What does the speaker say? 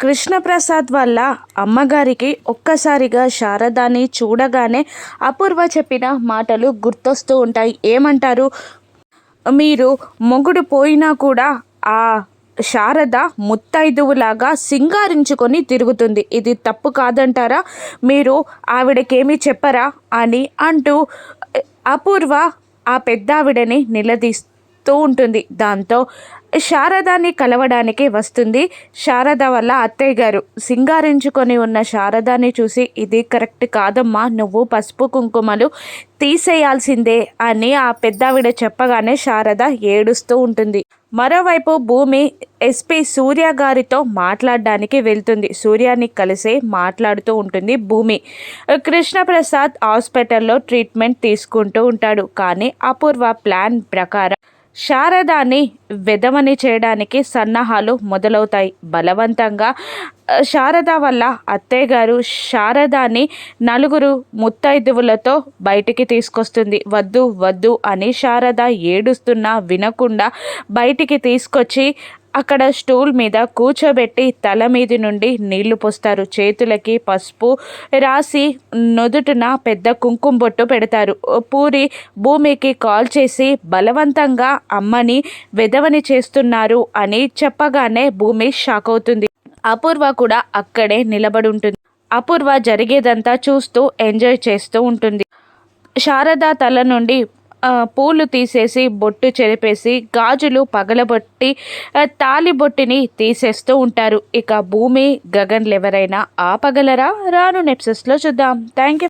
కృష్ణప్రసాద్ వల్ల అమ్మగారికి ఒక్కసారిగా శారదాని చూడగానే అపూర్వ చెప్పిన మాటలు గుర్తొస్తూ ఉంటాయి. ఏమంటారు? మీరు మొగుడు పోయినా కూడా ఆ శారద ముత్తైదువులాగా సింగారించుకొని తిరుగుతుంది. ఇది తప్పు కాదంటారా? మీరు ఆవిడకేమీ చెప్పరా అని అంటూ అపూర్వ ఆ పెద్దావిడని వస్తూ ఉంటుంది. దాంతో శారదాని కలవడానికి వస్తుంది. శారద వల్ల అత్తయ్య గారు సింగారించుకొని ఉన్న శారదాని చూసి ఇది కరెక్ట్ కాదమ్మా నువ్వు పసుపు కుంకుమలు తీసేయాల్సిందే అని ఆ పెద్దావిడ చెప్పగానే శారద ఏడుస్తూ ఉంటుంది. మరోవైపు భూమి ఎస్పీ సూర్య గారితో మాట్లాడడానికి వెళ్తుంది. సూర్యాని కలిసే మాట్లాడుతూ ఉంటుంది భూమి. కృష్ణప్రసాద్ హాస్పిటల్లో ట్రీట్మెంట్ తీసుకుంటూ ఉంటాడు. కానీ అపూర్వ ప్లాన్ ప్రకారం శారదాని వెదవని చేయడానికి సన్నాహాలు మొదలవుతాయి. బలవంతంగా శారద వల్ల అత్తయ్య గారు శారదాని నలుగురు ముత్తైదువులతో బయటికి తీసుకొస్తుంది. వద్దు వద్దు అని శారద ఏడుస్తున్నా వినకుండా బయటికి తీసుకొచ్చి అక్కడ స్టూల్ మీద కూర్చోబెట్టి తల మీది నుండి నీళ్ళు పోస్తారు. చేతులకి పసుపు రాసి నుదుటిన పెద్ద కుంకుమ బొట్టు పెడతారు. పూరి భూమికి కాల్ చేసి బలవంతంగా అమ్మని వెదవని చేస్తున్నారు అని చెప్పగానే భూమి షాక్ అవుతుంది. అపూర్వ కూడా అక్కడే నిలబడి ఉంటుంది అపూర్వ జరిగేదంతా చూస్తూ ఎంజాయ్ చేస్తూ ఉంటుంది. శారద తల నుండి పూలు తీసేసి బొట్టు చెరిపేసి గాజులు పగలబొట్టి ఆ, తాలి బొట్టిని తీసేస్తూ ఉంటారు. ఇక భూమి గగన్లు ఎవరైనా ఆపగలరా? రాను నెప్సెస్లో చూద్దాం. Thank you